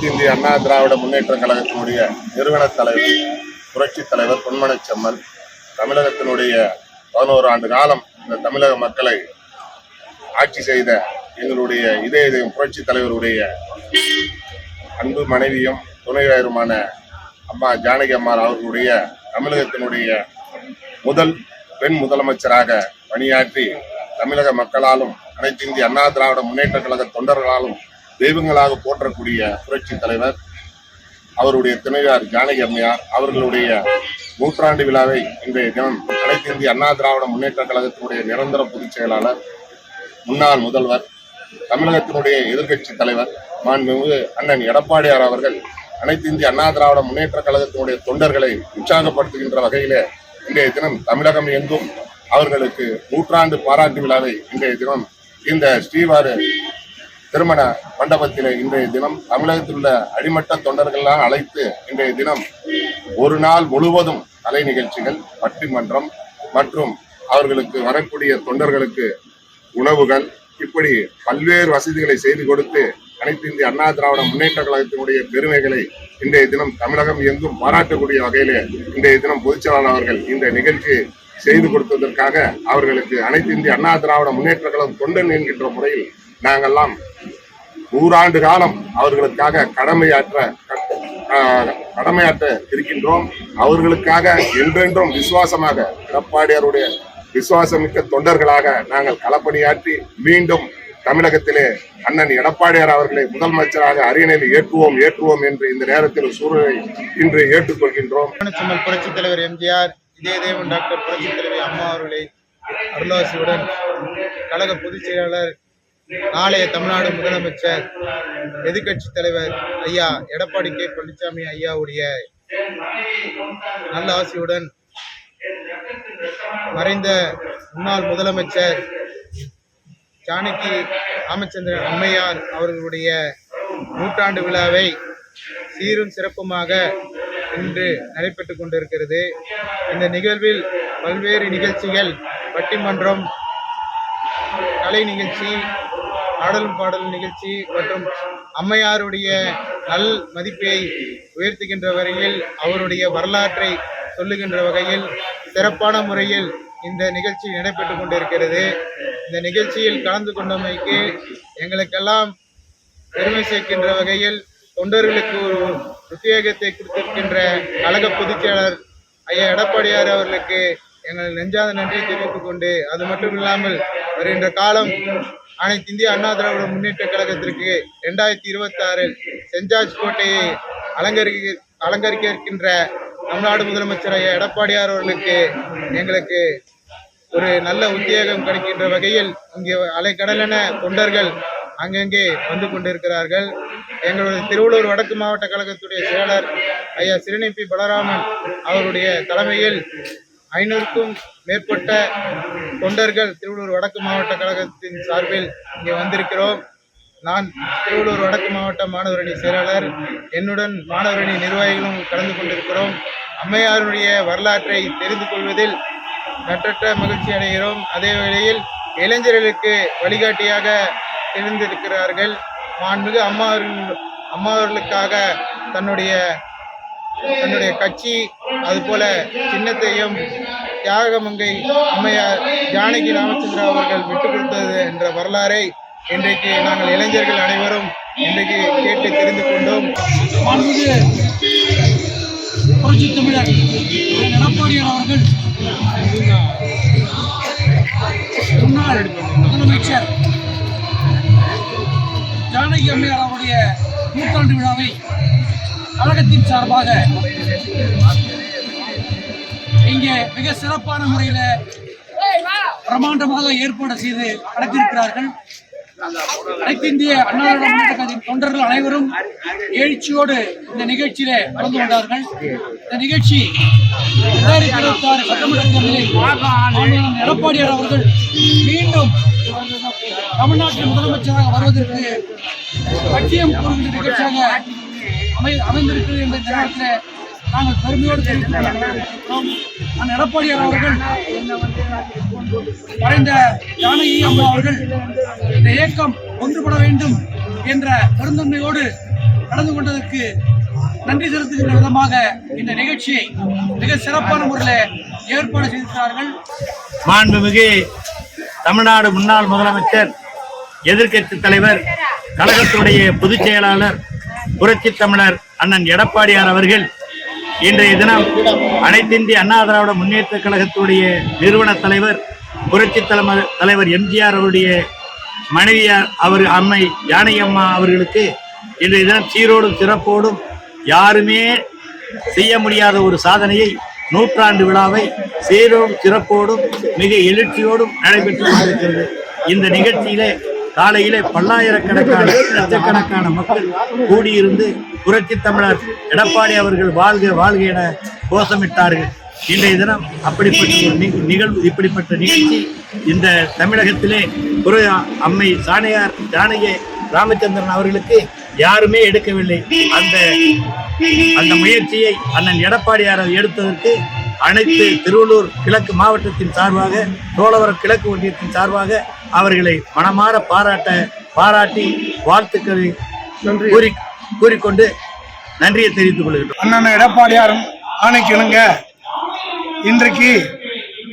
அனைத்து இந்திய அண்ணா திராவிட முன்னேற்ற கழகத்தினுடைய நிறுவனத் தலைவர் புரட்சி தலைவர் பொன்மனச்செம்மல் தமிழகத்தினுடைய பதினோரு ஆண்டு காலம் இந்த தமிழக மக்களை ஆட்சி செய்த எங்களுடைய இதய இதயம் புரட்சி தலைவருடைய அன்பு மனைவியும் துணைவாயருமான அம்மா ஜானகி அம்மாள் அவர்களுடைய தமிழகத்தினுடைய முதல் பெண் முதலமைச்சராக பணியாற்றி தமிழக மக்களாலும் அனைத்து இந்திய அண்ணா திராவிட முன்னேற்ற கழக தொண்டர்களாலும் தெய்வங்களாக போற்றக்கூடிய புரட்சி தலைவர் அவருடைய துணைவார் ஜானகி அம்மையார் அவர்களுடைய நூற்றாண்டு விழாவை இன்றைய தினம் அனைத்து இந்திய அண்ணா திராவிட முன்னேற்ற கழகத்தினுடைய நிரந்தர பொதுச் செயலாளர் முன்னாள் முதல்வர் தமிழகத்தினுடைய எதிர்க்கட்சி தலைவர் மாண்புமிகு அண்ணன் எடப்பாடியார் அவர்கள் அனைத்து இந்திய அண்ணா திராவிட முன்னேற்ற கழகத்தினுடைய தொண்டர்களை உற்சாகப்படுத்துகின்ற வகையிலே இன்றைய தினம் தமிழகம் எங்கும் அவர்களுக்கு நூற்றாண்டு பாராட்டு விழாவை இன்றைய தினம் இந்த ஸ்ரீவாரு திருமண மண்டபத்தில் இன்றைய தினம் தமிழகத்தில் உள்ள அடிமட்ட தொண்டர்கள்லாம் அழைத்து இன்றைய தினம் ஒரு நாள் முழுவதும் கலை நிகழ்ச்சிகள் பட்டிமன்றம் மற்றும் அவர்களுக்கு வரக்கூடிய தொண்டர்களுக்கு உணவுகள் இப்படி பல்வேறு வசதிகளை செய்து கொடுத்து அனைத்து இந்திய அண்ணா திராவிட முன்னேற்ற கழகத்தினுடைய பெருமைகளை இன்றைய தினம் தமிழகம் எங்கும் பாராட்டக்கூடிய வகையிலே இன்றைய தினம் பொதுச்செயலாளர் அவர்கள் இந்த நிகழ்ச்சி செய்து கொடுத்ததற்காக அவர்களுக்கு அனைத்து இந்திய அண்ணா திராவிட முன்னேற்ற கழகம் தொண்டன் என்கின்ற முறையில் நாங்கெல்லாம் நூறாண்டு காலம் அவர்களுக்காக கடமையாற்ற ஆஹ், கடமையாற்ற இருக்கின்றோம். அவர்களுக்காக என்றென்றும் விசுவாசமாக எடப்பாடியாருடைய விசுவாசமிக்க தொண்டர்களாக நாங்கள் களப்பணியாற்றி மீண்டும் தமிழகத்திலே அண்ணன் எடப்பாடியார் அவர்களை முதலமைச்சராக அரியணையில் ஏற்றுவோம் ஏற்றுவோம் என்று இந்த நேரத்தில் சூழலை இன்று ஏற்றுக்கொள்கின்றோம். புரட்சித் தலைவர் எம்ஜிஆர் இதே தேவன் டாக்டர் புரட்சித் தலைவர் அம்மா அவர்களை அருளாசியுடன் கழக பொதுச் செயலாளர் நாளைய தமிழ்நாடு முதலமைச்சர் எதிர்க்கட்சி தலைவர் ஐயா எடப்பாடி கே. பழனிசாமி ஐயாவுடைய நல்ல ஆசையுடன் மறைந்த முன்னாள் முதலமைச்சர் ஜானகி ராமச்சந்திரன் அம்மையார் அவர்களுடைய நூற்றாண்டு விழாவை சீரும் சிறப்புமாக இன்று நடைபெற்றுக் கொண்டிருக்கிறது. இந்த நிகழ்வில் பல்வேறு நிகழ்ச்சிகள் பட்டிமன்றம் கலை நிகழ்ச்சி ஆடலும் பாடலும் நிகழ்ச்சி மற்றும் அம்மையாருடைய நல் மதிப்பை உயர்த்துகின்ற வகையில் அவருடைய வரலாற்றை சொல்லுகின்ற வகையில் சிறப்பான முறையில் இந்த நிகழ்ச்சி நடைபெற்று கொண்டிருக்கிறது. இந்த நிகழ்ச்சியில் கலந்து கொண்டமைக்கு எங்களுக்கெல்லாம் பெருமை சேர்க்கின்ற வகையில் தொண்டர்களுக்கு ஒரு உத்வேகத்தை கொடுத்திருக்கின்ற கழக பொதுச்செயலர் ஐயா எடப்பாடியார் அவர்களுக்கு எங்கள் நெஞ்சாத நன்றியை தெரிவித்துக் கொண்டு அது மட்டும் இல்லாமல் வருகின்ற காலம் அனைத்து இந்திய அண்ணா திராவிட முன்னேற்ற கழகத்திற்கு ரெண்டாயிரத்தி இருபத்தி ஆறில் செஞ்சாஜ் கோட்டையை அலங்கரிக்க அலங்கரிக்க இருக்கின்ற தமிழ்நாடு முதலமைச்சர் ஐயா எடப்பாடியார் அவர்களுக்கு எங்களுக்கு ஒரு நல்ல உத்தியோகம் கிடைக்கின்ற வகையில் இங்கே அலைக்கடலென தொண்டர்கள் அங்கங்கே வந்து கொண்டிருக்கிறார்கள். எங்களுடைய திருவள்ளூர் வடக்கு மாவட்ட கழகத்துடைய செயலர் ஐயா சிறுநெப்பி பலராமன் அவருடைய தலைமையில் ஐநூறுக்கும் மேற்பட்ட தொண்டர்கள் திருவள்ளூர் வடக்கு மாவட்ட கழகத்தின் சார்பில் இங்கே வந்திருக்கிறோம். நான் திருவள்ளூர் வடக்கு மாவட்ட மாணவரணி செயலாளர் என்னுடன் மாணவரணி நிர்வாகிகளும் கலந்து கொண்டிருக்கிறோம். அம்மையாருடைய வரலாற்றை தெரிந்து கொள்வதில் நற்றற்ற மகிழ்ச்சி அடைகிறோம். அதே வேளையில் இளைஞர்களுக்கு வழிகாட்டியாக தெரிந்திருக்கிறார்கள். மாண்புமிகு அம்மா அம்மாவர்களுக்காக தன்னுடைய தன்னுடைய கட்சி அதுபோல சின்னத்தையும் தியாகமங்கை அம்மையார் ஜானகி ராமச்சந்திரா அவர்கள் விட்டுக் கொடுத்தது என்ற வரலாறை இன்றைக்கு நாங்கள் இளைஞர்கள் அனைவரும் இன்றைக்கு கேட்டு தெரிந்து கொண்டோம். புரட்சி தமிழர் எடப்பாடியார் அவர்கள் முன்னாள் முதலமைச்சர் ஜானகி அம்மையார் அவருடைய நூற்றாண்டு விழாவை கழகத்தின் சார்பாக இங்கே மிக சிறப்பான முறையில் பிரமாண்டமாக ஏற்பாடு செய்து நடத்தியிருக்கிறார்கள். அனைத்து இந்திய அண்ணா கழகத்தின் தொண்டர்கள் அனைவரும் எழுச்சியோடு இந்த நிகழ்ச்சியில கலந்து கொண்டார்கள். இந்த நிகழ்ச்சி இரண்டாயிரத்தி இருபத்தி ஆறு சட்டமன்ற தேர்தலில் எடப்பாடியார் அவர்கள் மீண்டும் தமிழ்நாட்டின் முதலமைச்சராக வருவதற்கு கட்சியம் கூறுகின்ற நிகழ்ச்சியாக அமை அமைந்திருக்கிறது என்ற இந்த நேரத்தில் நாங்கள் பெருமையோடு தெரிவித்துக் கொள்கிறோம். நான் எடப்பாடியார் அவர்கள் மறைந்த ஜானகி அம்மா அவர்கள் இந்த இயக்கம் ஒன்றுபட வேண்டும் என்ற பெருந்தன்மையோடு நடந்து கொண்டதற்கு நன்றி செலுத்துகின்ற விதமாக இந்த நிகழ்ச்சியை மிக சிறப்பான முறையில் ஏற்பாடு செய்திருக்கிறார்கள். மாண்புமிகு தமிழ்நாடு முன்னாள் முதலமைச்சர் எதிர்க்கட்சி தலைவர் கழகத்துடைய பொதுச் செயலாளர் புரட்சி தமிழர் அண்ணன் எடப்பாடியார் அவர்கள் இன்றைய தினம் அனைத்திந்திய அண்ணா திராவிட முன்னேற்ற கழகத்துடைய நிறுவன தலைவர் புரட்சி தலைவர் தலைவர் எம்ஜிஆர் அவருடைய மனைவியார் அவர் அம்மை யானையம்மா அவர்களுக்கு இன்றைய தினம் சீரோடும் சிறப்போடும் யாருமே செய்ய முடியாத ஒரு சாதனையை நூற்றாண்டு விழாவை சீரோடும் சிறப்போடும் மிக எழுச்சியோடும் நடைபெற்றுக் கொண்டிருக்கிறது. இந்த நிகழ்ச்சியிலே காலையிலே பல்லாயிரக்கணக்கான லட்சக்கணக்கான மக்கள் கூடியிருந்து புரட்சி தமிழர் எடப்பாடி அவர்கள் வாழ்க வாழ்க என கோஷமிட்டார்கள். இன்றைய தினம் அப்படிப்பட்ட ஒரு நிகழ்வு இப்படிப்பட்ட நிகழ்ச்சி இந்த தமிழகத்திலே குரு அம்மை சாணியார் ஜானகி ராமச்சந்திரன் அவர்களுக்கு யாருமே எடுக்கவில்லை. அந்த அந்த முயற்சியை அண்ணன் எடப்பாடியார் எடுத்ததற்கு அனைத்து திருவள்ளூர் கிழக்கு மாவட்டத்தின் சார்பாக சோழவரம் கிழக்கு ஒன்றியத்தின் சார்பாக அவர்களை மனமாற பாராட்ட பாராட்டி வாழ்த்துக்களை கூறி கூறிக்கொண்டு நன்றியை தெரிவித்துக் கொள்கிறோம் அண்ணன் எடப்பாடியாரும் ஆணைக்கு இணங்க இன்றைக்கு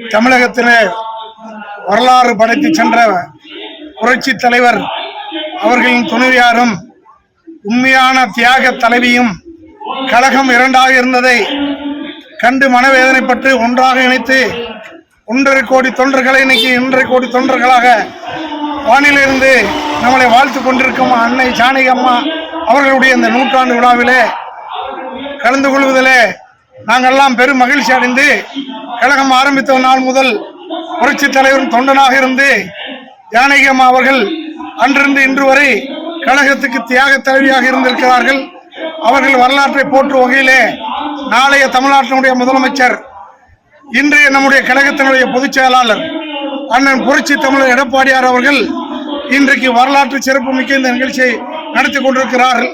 தமிழகத்தில் வரலாறு படைத்து சென்ற புரட்சி தலைவர் அவர்களின் துணைவியாரும் உண்மையான தியாக தலைவியும் கழகம் இரண்டாக இருந்ததை கண்டு மனவேதனைப்பட்டு ஒன்றாக இணைத்து ஒன்றரை கோடி தொண்டர்களை இன்னைக்கு ஒன்றரை கோடி தொண்டர்களாக வானிலிருந்து நம்மளை வாழ்த்து கொண்டிருக்கும் அன்னை ஜானகி அம்மா அவர்களுடைய இந்த நூற்றாண்டு விழாவிலே கலந்து கொள்வதிலே நாங்கள்லாம் பெரும் மகிழ்ச்சி அடைந்து கழகம் ஆரம்பித்த நாள் முதல் புரட்சி தலைவரும் தொண்டனாக இருந்து ஜானகி அம்மா அவர்கள் அன்றிருந்து இன்று வரை கழகத்துக்கு தியாக தலைவியாக இருந்திருக்கிறார்கள். அவர்கள் வரலாற்றை போற்றும் வகையிலே நாளைய தமிழ்நாட்டினுடைய முதலமைச்சர் இன்றைய நம்முடைய கழகத்தினுடைய பொதுச் செயலாளர் அண்ணன் புரட்சி தமிழர் எடப்பாடியார் அவர்கள் இன்றைக்கு வரலாற்று சிறப்புமிக்க இந்த நிகழ்ச்சியை நடத்தி கொண்டிருக்கிறார்கள்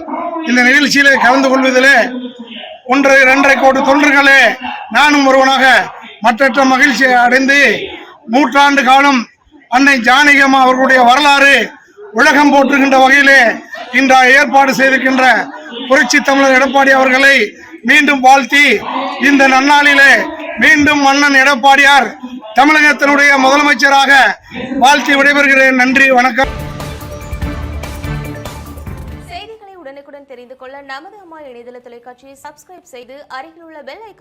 இந்த நிகழ்ச்சியிலே கலந்து கொள்வதிலே ஒன்றரை இரண்டரை கோடி தொண்டர்களே நானும் ஒருவனாக மற்றற்ற மகிழ்ச்சியை அடைந்து நூற்றாண்டு காலம் அன்னை ஜானகியம்மா அவர்களுடைய வரலாறு உலகம் போற்றுகின்ற வகையிலே இன்றைய ஏற்பாடு செய்திருக்கின்ற புரட்சி தமிழர் எடப்பாடி அவர்களை மீண்டும் வாழ்த்தி இந்த நன்னாளிலே மீண்டும் மன்னன் எடப்பாடியார் தமிழகத்தினுடைய முதலமைச்சராக வாழ்த்தி விடைபெறுகிறேன். நன்றி வணக்கம். செய்திகளை உடனுக்குடன் தெரிந்து கொள்ள நமது அம்மா இணையதள தொலைக்காட்சியை சப்ஸ்கிரைப் செய்து அருகில் உள்ள பெல் ஐக்கான்